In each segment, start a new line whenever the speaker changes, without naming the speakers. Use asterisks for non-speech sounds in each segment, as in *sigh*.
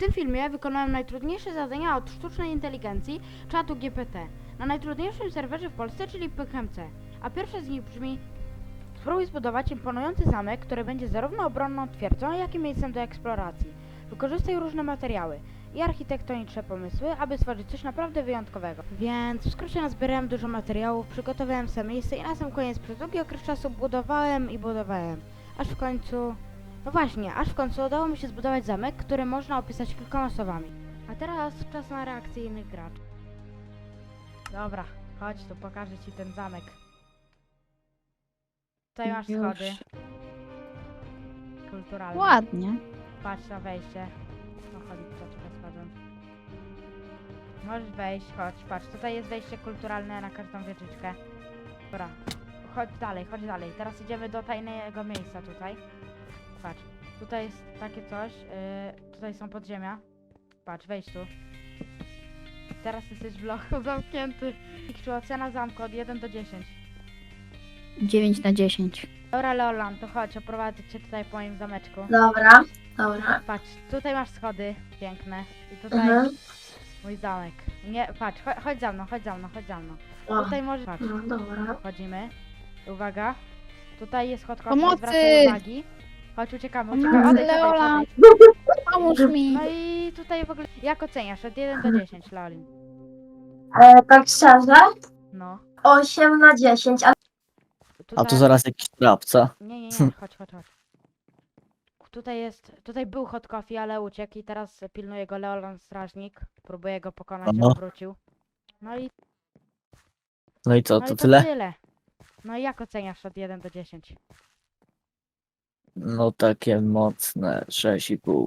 tym filmie wykonałem najtrudniejsze zadania od sztucznej inteligencji czatu GPT na najtrudniejszym serwerze w Polsce, czyli PKMC. A pierwsze z nich brzmi Spróbuj zbudować imponujący zamek, który będzie zarówno obronną twierdzą, jak i miejscem do eksploracji. Wykorzystaj różne materiały i architektoniczne pomysły, aby stworzyć coś naprawdę wyjątkowego. Więc w skrócie nazbierałem dużo materiałów, przygotowałem sobie miejsce i na sam koniec przez długi okres czasu budowałem i budowałem. Aż w końcu... No właśnie, aż w końcu udało mi się zbudować zamek, który można opisać kilkoma słowami. A teraz czas na reakcję innych graczy. Dobra, chodź tu, pokażę ci ten zamek. Tutaj masz
Już.
schody. Kulturalne.
Ładnie.
Patrz na wejście. No chodź, dlaczego schodzą. Możesz wejść, chodź, patrz. Tutaj jest wejście kulturalne na każdą wieżyczkę. Dobra. Chodź dalej, chodź dalej. Teraz idziemy do tajnego miejsca tutaj. Patrz. Tutaj jest takie coś. Yy, tutaj są podziemia. Patrz, wejdź tu. Teraz jesteś w lochu *laughs* zamknięty. Ikczu, ocena zamku od 1 do 10.
9 na 10.
Dobra, Leolan, to chodź, oprowadzę cię tutaj po moim zameczku.
Dobra, dobra.
Patrz, tutaj masz schody piękne. I tutaj
Mhm.
mój zamek. Nie, patrz, cho- chodź za mną, chodź za mną, chodź za mną.
O,
Tutaj możesz. Patrz,
no dobra.
wchodzimy. Uwaga. Tutaj jest chodka,
Pomocy!
zwracaj uwagi. Chodź, uciekamy, uciekamy. Odejdź, odejdź,
Leola. *laughs*
odejdź.
Pomóż mi.
No i tutaj w ogóle, jak oceniasz? Od 1 do *laughs* 10, Leolin.
E, tak szczerze,
No.
8 na 10, a
Tutaj...
A tu zaraz jakiś trapca.
Nie, nie, *laughs* nie, chodź, chodź, chodź. Tutaj jest, tutaj był hot coffee, ale uciekł i teraz pilnuje go Leolan Strażnik. Próbuje go pokonać,
Aha.
żeby wrócił. No i,
No i co,
no
to
i to
tyle?
tyle. No i jak oceniasz od 1 do 10?
No takie mocne 6,5.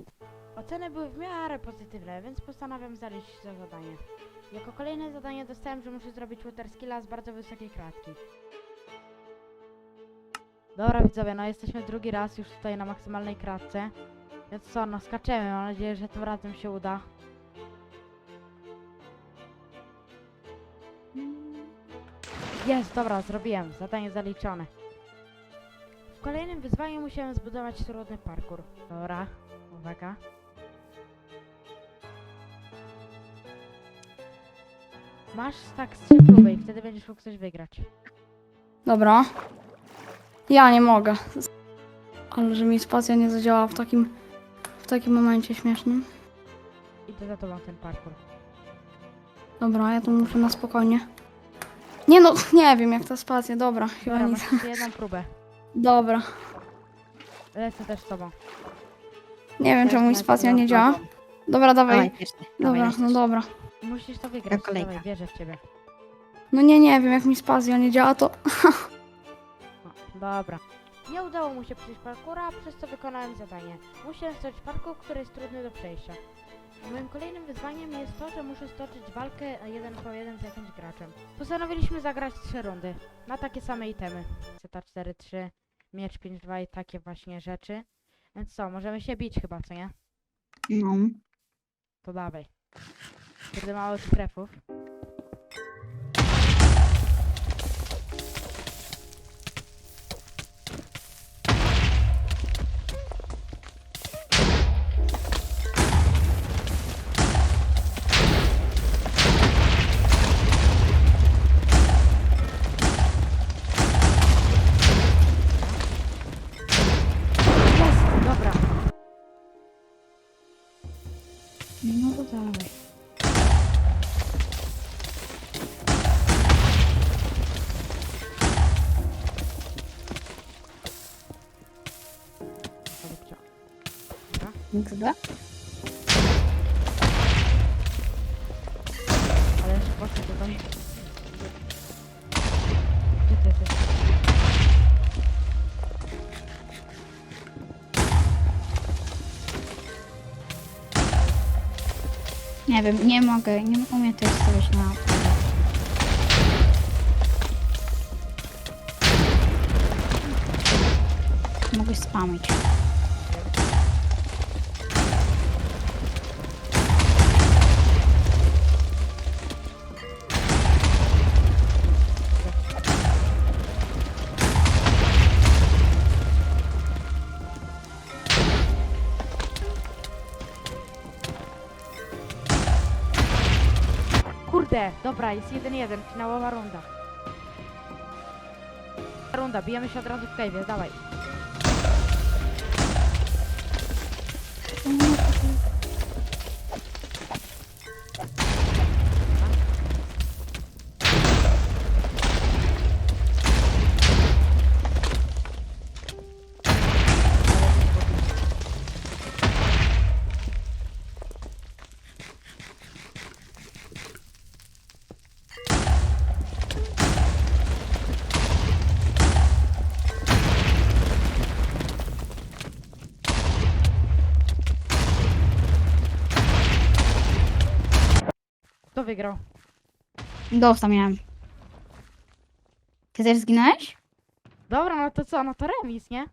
Oceny były w miarę pozytywne, więc postanawiam zaliczyć to zadanie. Jako kolejne zadanie dostałem, że muszę zrobić water skilla z bardzo wysokiej klatki. Dobra widzowie, no jesteśmy drugi raz już tutaj na maksymalnej kratce. Więc co, no skaczemy, mam nadzieję, że tym razem się uda. Jest, dobra, zrobiłem, zadanie zaliczone. Kolejnym wyzwaniu musiałem zbudować trudny parkour. Dobra, uwaga. Masz tak z trzy próby i wtedy będziesz mógł coś wygrać.
Dobra. Ja nie mogę. Ale że mi spacja nie zadziałała w takim w takim momencie śmiesznym.
Idę za tobą ten parkour.
Dobra, ja tu muszę na spokojnie. Nie no, *laughs* nie wiem jak ta spacja, dobra, chyba
Dobra,
nic.
masz jeszcze jedną próbę.
Dobra.
Lecę też z tobą.
Nie wiem czemu mi spacja nie działa. Dobra, dawaj.
Dawaj,
Dobra, no dobra.
Musisz to wygrać,
kolejka.
dawaj, wierzę w ciebie.
No nie, nie wiem jak mi spacja nie działa, to...
O, dobra. Nie udało mu się przejść parkoura, przez co wykonałem zadanie. Musiałem stworzyć parkour, który jest trudny do przejścia. Moim kolejnym wyzwaniem jest to, że muszę stoczyć walkę jeden po jeden z jakimś graczem. Postanowiliśmy zagrać trzy rundy na takie same itemy. Zeta 4-3, miecz 5-2 i takie właśnie rzeczy. Więc co, możemy się bić chyba, co nie?
No.
To dawaj. Kiedy mało strefów.
No to dawaj.
Dobra. Dobra.
XD?
Ale jeszcze poszedł tutaj. Gdzie
Nie wiem, nie mogę, nie mnie też stawiać na... Mogę spamić.
Kurde, dobra, jest 1-1, finałowa runda. Runda, bijemy się od razu w cave'ie, dawaj. Kto wygrał?
Dosta miałem. Ty też zginąłeś?
Dobra, no to co, no to remis, nie?